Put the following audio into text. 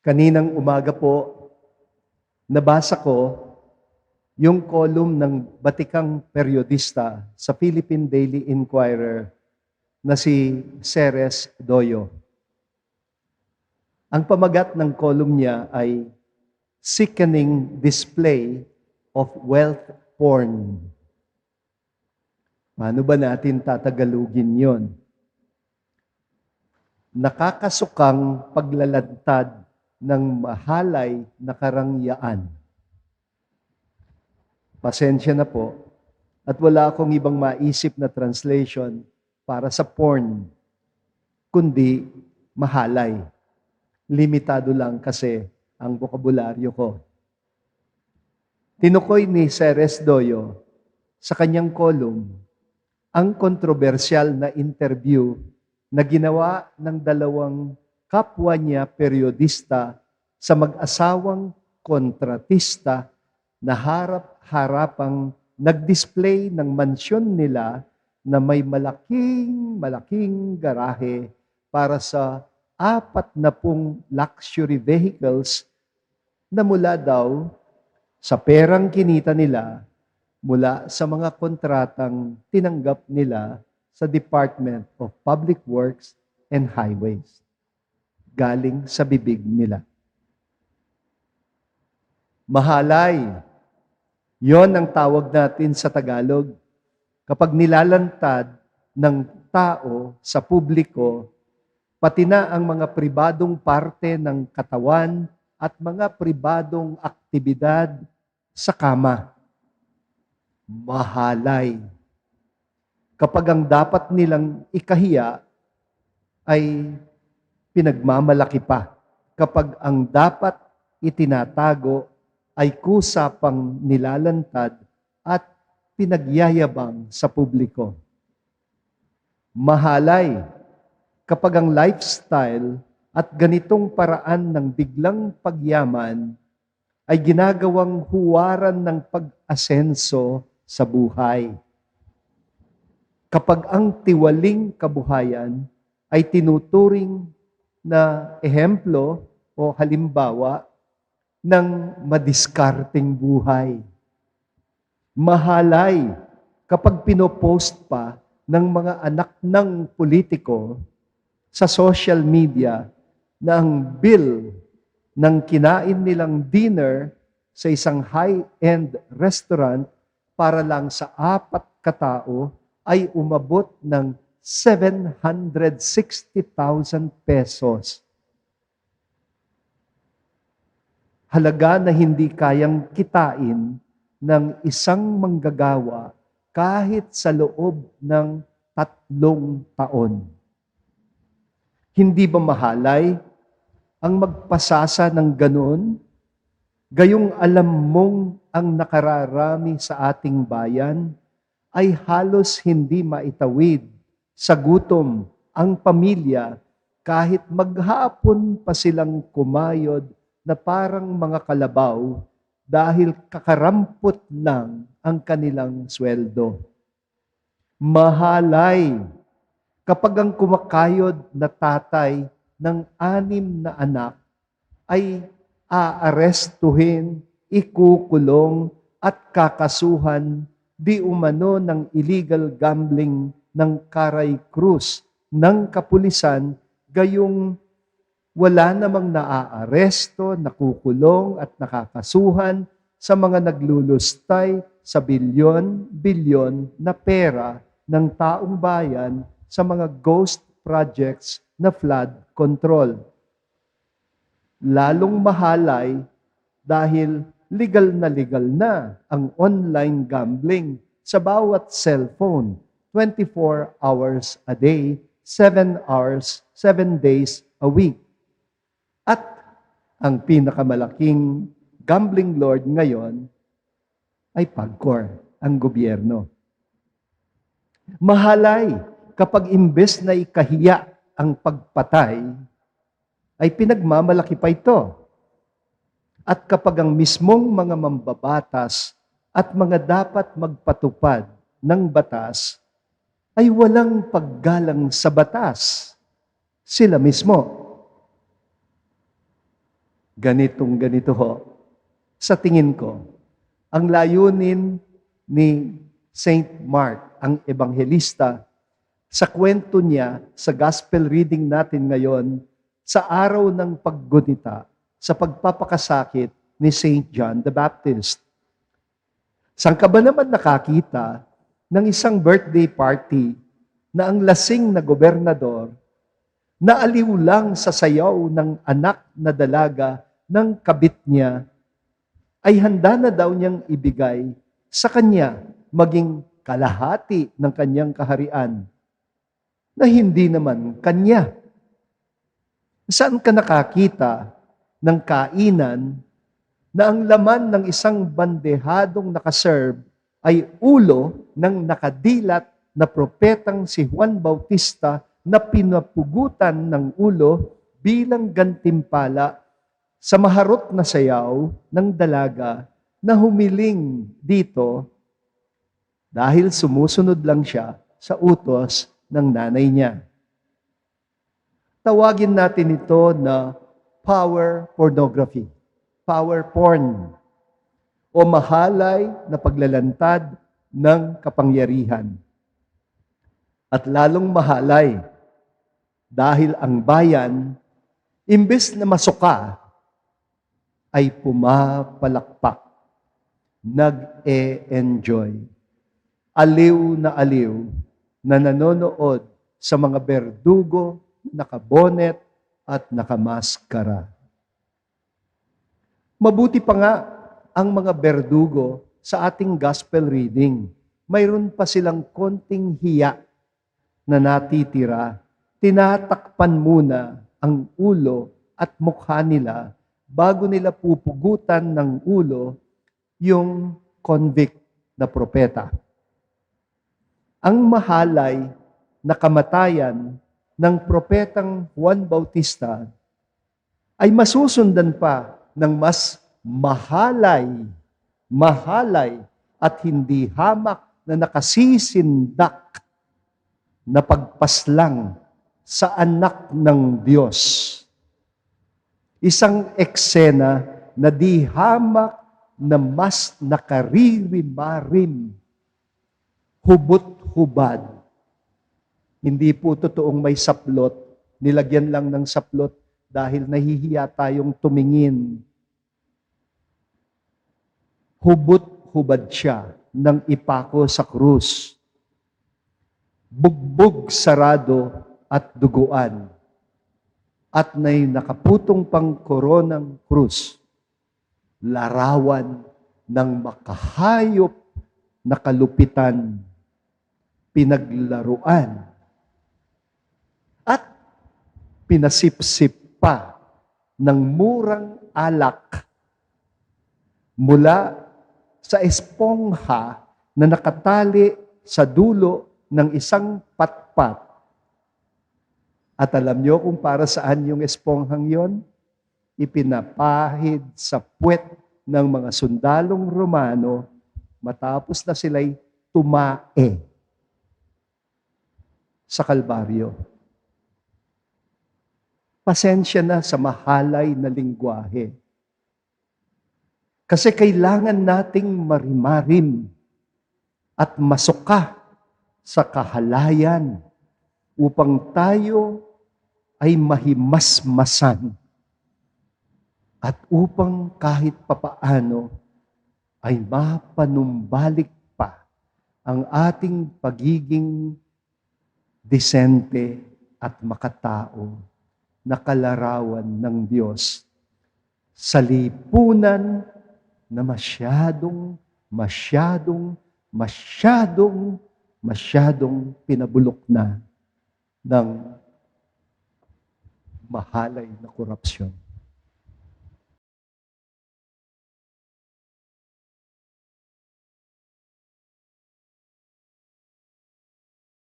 Kaninang umaga po, nabasa ko yung column ng batikang periodista sa Philippine Daily Inquirer na si Ceres Doyo. Ang pamagat ng column niya ay Sickening Display of Wealth Porn. Paano ba natin tatagalugin yon? Nakakasukang paglalantad ng mahalay na karangyaan. Pasensya na po. At wala akong ibang maisip na translation para sa porn, kundi mahalay. Limitado lang kasi ang bokabularyo ko. Tinukoy ni Ceres Doyo sa kanyang column ang kontrobersyal na interview na ginawa ng dalawang kapwa niya periodista sa mag-asawang kontratista na harap-harapang nag-display ng mansyon nila na may malaking, malaking garahe para sa apat na pung luxury vehicles na mula daw sa perang kinita nila mula sa mga kontratang tinanggap nila sa Department of Public Works and Highways galing sa bibig nila. Mahalay. Yon ang tawag natin sa Tagalog. Kapag nilalantad ng tao sa publiko, pati na ang mga pribadong parte ng katawan at mga pribadong aktibidad sa kama. Mahalay. Kapag ang dapat nilang ikahiya ay pinagmamalaki pa kapag ang dapat itinatago ay kusa pang nilalantad at pinagyayabang sa publiko. Mahalay kapag ang lifestyle at ganitong paraan ng biglang pagyaman ay ginagawang huwaran ng pag-asenso sa buhay. Kapag ang tiwaling kabuhayan ay tinuturing na ehemplo o halimbawa ng madiskarteng buhay. Mahalay kapag pinopost pa ng mga anak ng politiko sa social media na ang bill ng kinain nilang dinner sa isang high-end restaurant para lang sa apat katao ay umabot ng 760,000 pesos. Halaga na hindi kayang kitain ng isang manggagawa kahit sa loob ng tatlong taon. Hindi ba mahalay ang magpasasa ng ganon? Gayong alam mong ang nakararami sa ating bayan ay halos hindi maitawid sa gutom ang pamilya kahit maghapon pa silang kumayod na parang mga kalabaw dahil kakarampot lang ang kanilang sweldo. Mahalay kapag ang kumakayod na tatay ng anim na anak ay aarestuhin, ikukulong at kakasuhan di umano ng illegal gambling ng Karay Cruz ng kapulisan gayong wala namang naaaresto, nakukulong at nakakasuhan sa mga naglulustay sa bilyon-bilyon na pera ng taong bayan sa mga ghost projects na flood control. Lalong mahalay dahil legal na legal na ang online gambling sa bawat cellphone 24 hours a day, 7 hours, 7 days a week. At ang pinakamalaking gambling lord ngayon ay PAGCOR, ang gobyerno. Mahalay kapag imbes na ikahiya ang pagpatay, ay pinagmamalaki pa ito. At kapag ang mismong mga mambabatas at mga dapat magpatupad ng batas ay walang paggalang sa batas. Sila mismo. ganitong ganito ho. Sa tingin ko, ang layunin ni Saint Mark, ang ebanghelista, sa kwento niya, sa gospel reading natin ngayon, sa araw ng paggunita, sa pagpapakasakit ni Saint John the Baptist. Saan ka ba naman nakakita ng isang birthday party na ang lasing na gobernador na aliw lang sa sayaw ng anak na dalaga ng kabit niya ay handa na daw niyang ibigay sa kanya maging kalahati ng kanyang kaharian na hindi naman kanya. Saan ka nakakita ng kainan na ang laman ng isang bandehadong nakaserve ay ulo ng nakadilat na propetang si Juan Bautista na pinapugutan ng ulo bilang gantimpala sa maharot na sayaw ng dalaga na humiling dito dahil sumusunod lang siya sa utos ng nanay niya. Tawagin natin ito na power pornography, power porn, o mahalay na paglalantad ng kapangyarihan. At lalong mahalay dahil ang bayan, imbes na masuka, ay pumapalakpak, nag-e-enjoy. Aliw na aliw na nanonood sa mga berdugo, nakabonet, at nakamaskara. Mabuti pa nga ang mga berdugo sa ating gospel reading. Mayroon pa silang konting hiya na natitira. Tinatakpan muna ang ulo at mukha nila bago nila pupugutan ng ulo yung convict na propeta. Ang mahalay na kamatayan ng propetang Juan Bautista ay masusundan pa ng mas mahalay, mahalay at hindi hamak na nakasisindak na pagpaslang sa anak ng Diyos. Isang eksena na di hamak na mas nakaririmarim, hubot-hubad hindi po totoong may saplot. Nilagyan lang ng saplot dahil nahihiya tayong tumingin. Hubot-hubad siya ng ipako sa krus. Bugbog sarado at duguan. At may nakaputong pang koronang krus. Larawan ng makahayop na kalupitan. Pinaglaruan at pinasipsip pa ng murang alak mula sa espongha na nakatali sa dulo ng isang patpat. At alam niyo kung para saan yung esponghang yon? Ipinapahid sa puwet ng mga sundalong Romano matapos na sila'y tumae sa Kalbaryo pasensya na sa mahalay na lingwahe. Kasi kailangan nating marimarim at masuka sa kahalayan upang tayo ay mahimasmasan at upang kahit papaano ay mapanumbalik pa ang ating pagiging disente at makatao na kalarawan ng Diyos. Sa lipunan na masyadong, masyadong, masyadong, masyadong pinabulok na ng mahalay na korupsyon.